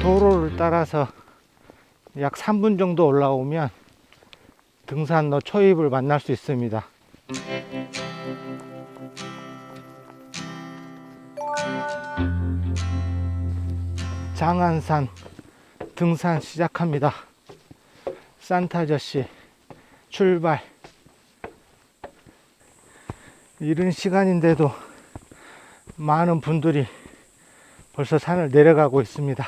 도로를 따라서 약 3분 정도 올라오면 등산로 초입을 만날 수 있습니다. 장안산 등산 시작합니다. 산타 아저씨 출발. 이른 시간인데도 많은 분들이 벌써 산을 내려가고 있습니다.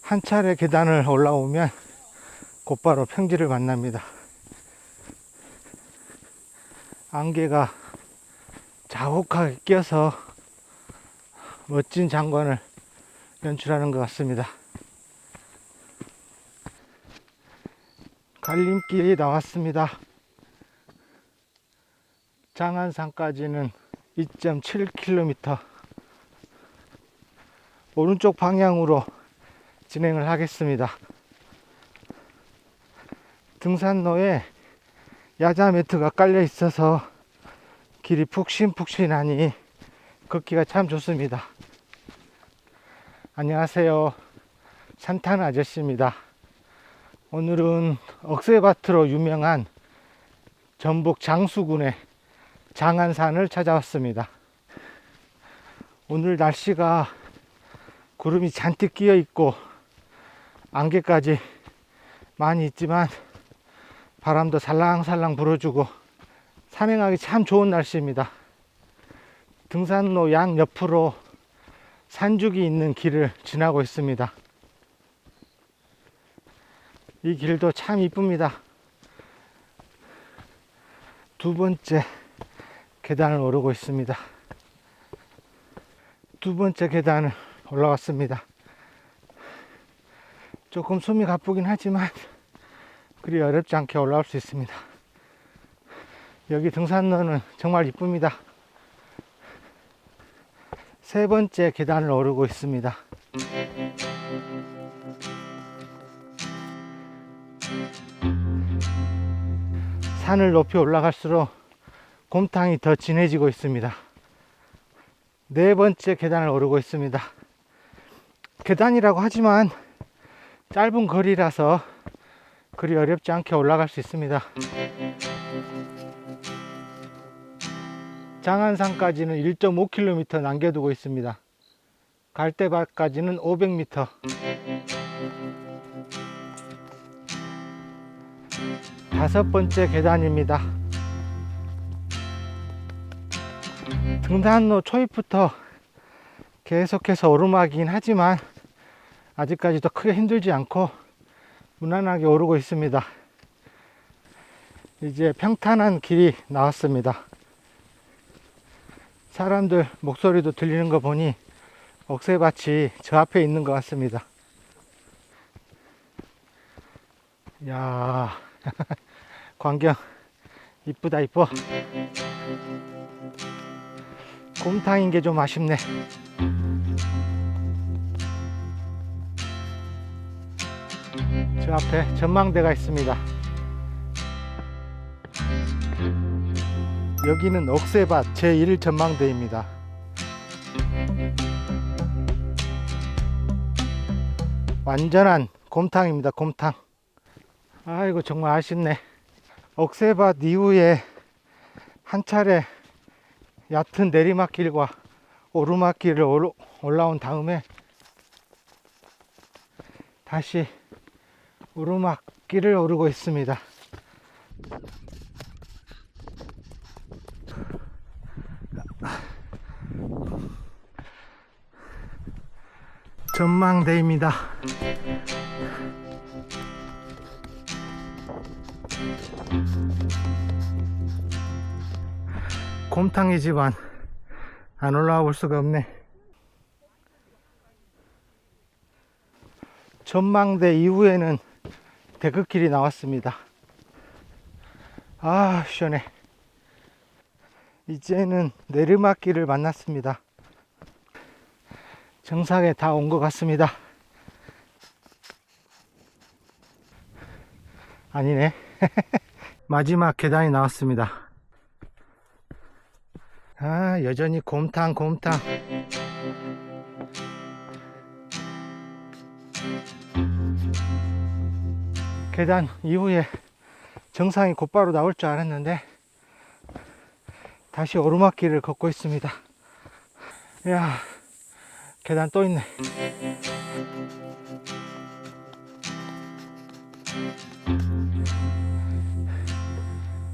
한 차례 계단을 올라오면 곧바로 평지를 만납니다. 안개가 자욱하게 껴서 멋진 장관을 연출하는 것 같습니다. 갈림길이 나왔습니다. 장안산까지는 2.7km 오른쪽 방향으로 진행을 하겠습니다. 등산로에 야자 매트가 깔려 있어서 길이 푹신푹신하니 걷기가 참 좋습니다. 안녕하세요. 산탄 아저씨입니다. 오늘은 억새밭으로 유명한 전북 장수군의 장안산을 찾아왔습니다. 오늘 날씨가 구름이 잔뜩 끼어 있고 안개까지 많이 있지만 바람도 살랑살랑 불어주고 산행하기 참 좋은 날씨입니다. 등산로 양 옆으로 산죽이 있는 길을 지나고 있습니다. 이 길도 참 이쁩니다. 두 번째 계단을 오르고 있습니다. 두 번째 계단을 올라왔습니다. 조금 숨이 가쁘긴 하지만 그리 어렵지 않게 올라올 수 있습니다. 여기 등산로는 정말 이쁩니다. 세 번째 계단을 오르고 있습니다. 산을 높이 올라갈수록 곰탕이 더 진해지고 있습니다. 네 번째 계단을 오르고 있습니다. 계단이라고 하지만 짧은 거리라서 그리 어렵지 않게 올라갈 수 있습니다. 장안산까지는 1.5km 남겨두고 있습니다. 갈대밭까지는 500m. 다섯 번째 계단입니다. 등산로 초입부터 계속해서 오르막이긴 하지만 아직까지도 크게 힘들지 않고 무난하게 오르고 있습니다. 이제 평탄한 길이 나왔습니다. 사람들 목소리도 들리는 거 보니 억새밭이 저 앞에 있는 것 같습니다. 야 광경 이쁘다 이뻐. 곰탕인 게 좀 아쉽네. 저 앞에 전망대가 있습니다 여기는 억새밭 제1 전망대입니다. 완전한 곰탕입니다 곰탕. 아이고 정말 아쉽네. 억새밭 이후에 한 차례 얕은 내리막길과 오르막길을 오르- 올라온 다음에 다시 오르막길을 오르고 있습니다. 전망대입니다. 곰탕이지만 안 올라와 볼 수가 없네. 전망대 이후에는 대극길이 나왔습니다. 아, 시원해. 이제는 내리막길을 만났습니다. 정상에 다 온 것 같습니다. 아니네. 마지막 계단이 나왔습니다. 아, 여전히 곰탕, 곰탕. 계단 이후에 정상이 곧바로 나올 줄 알았는데 다시 오르막길을 걷고 있습니다. 이야, 계단 또 있네.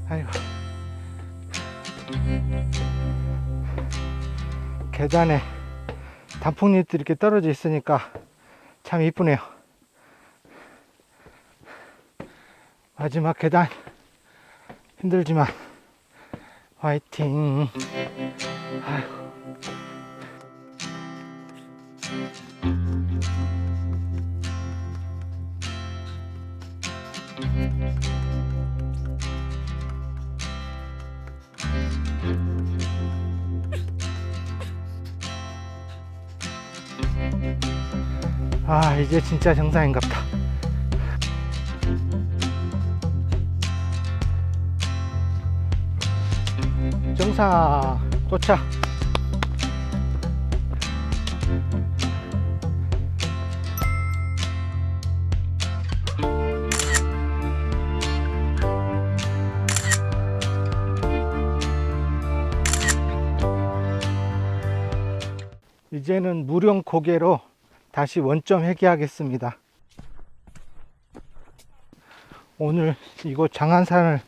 아이고. 계단에 단풍잎들이 이렇게 떨어져 있으니까 참 이쁘네요. 마지막 계단 힘들지만 화이팅. 아이고. 아 이제 진짜 정상인갑다. 정상 도착. 이제는 무령 고개로 다시 원점 회귀하겠습니다. 오늘 이곳 장안산을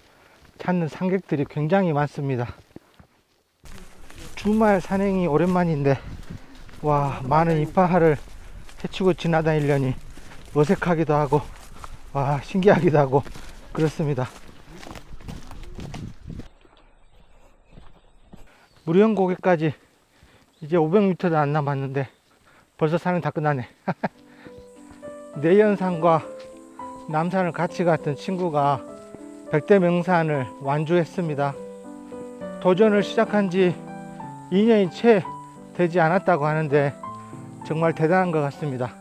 찾는 상객들이 굉장히 많습니다. 주말 산행이 오랜만인데 와 많은 인파를 헤치고 지나다니려니 어색하기도 하고 와 신기하기도 하고 그렇습니다. 무령 고개까지 이제 500m도 안 남았는데 벌써 산은 다 끝나네. 내연산과 남산을 같이 갔던 친구가 백대 명산을 완주했습니다. 도전을 시작한 지 2년이 채 되지 않았다고 하는데 정말 대단한 것 같습니다.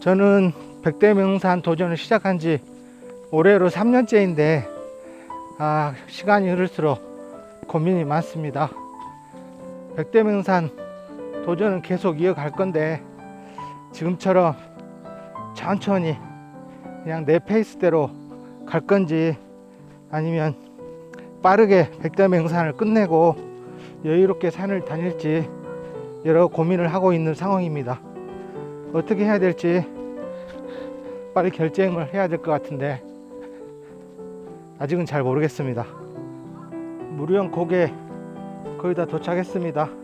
저는 백대 명산 도전을 시작한 지 올해로 3년째인데 아, 시간이 흐를수록 고민이 많습니다. 백대 명산 도전은 계속 이어갈 건데 지금처럼 천천히 그냥 내 페이스대로 갈 건지 아니면 빠르게 백대명산을 끝내고 여유롭게 산을 다닐지 여러 고민을 하고 있는 상황입니다. 어떻게 해야 될지 빨리 결정을 해야 될 것 같은데 아직은 잘 모르겠습니다. 무령 고개 거의 다 도착했습니다.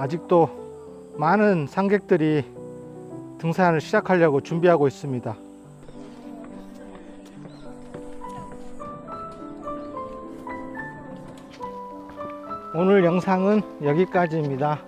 아직도 많은 상객들이 등산을 시작하려고 준비하고 있습니다. 오늘 영상은 여기까지입니다.